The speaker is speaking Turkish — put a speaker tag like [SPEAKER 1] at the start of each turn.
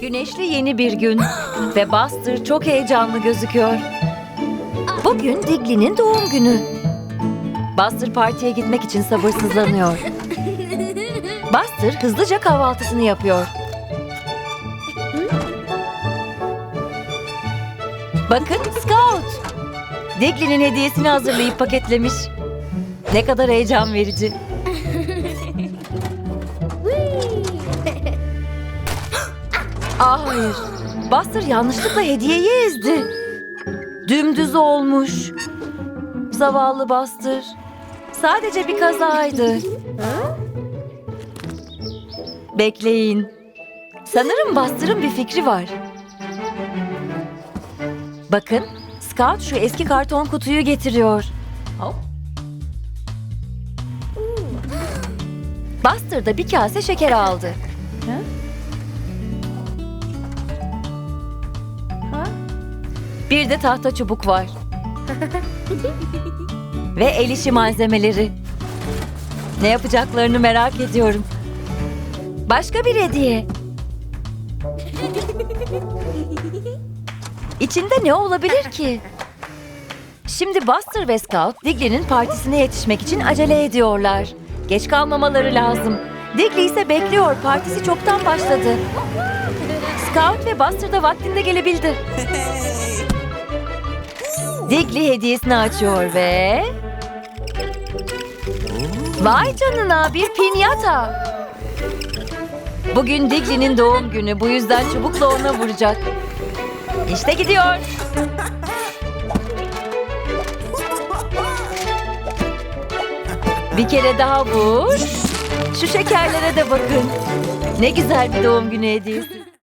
[SPEAKER 1] güneşli yeni bir gün ve Buster çok heyecanlı gözüküyor. Bugün Digly'nin doğum günü. Buster partiye gitmek için sabırsızlanıyor. Buster hızlıca kahvaltısını yapıyor. Bakın Scout. Digly'nin hediyesini hazırlayıp paketlemiş. Ne kadar heyecan verici. Ah hayır. Buster yanlışlıkla hediyeyi ezdi. Dümdüz olmuş. Zavallı Buster. Sadece bir kazaydı. Bekleyin. Sanırım Buster'ın bir fikri var. Bakın, Scout şu eski karton kutuyu getiriyor. Buster da bir kase şeker aldı. Bir de tahta çubuk var. Ve el işi malzemeleri. Ne yapacaklarını merak ediyorum. Başka bir hediye. İçinde ne olabilir ki? Şimdi Buster ve Scout Digly'nin partisine yetişmek için acele ediyorlar. Geç kalmamaları lazım. Digly ise bekliyor. Partisi çoktan başladı. Scout ve Buster da vaktinde gelebildi. Digly hediyesini açıyor ve... Vay canına bir pinyata. Bugün Digly'nin doğum günü. Bu yüzden çubukla ona vuracak. İşte gidiyor. Bir kere daha vur. Şu şekerlere de bakın. Ne güzel bir doğum günü hediyesi.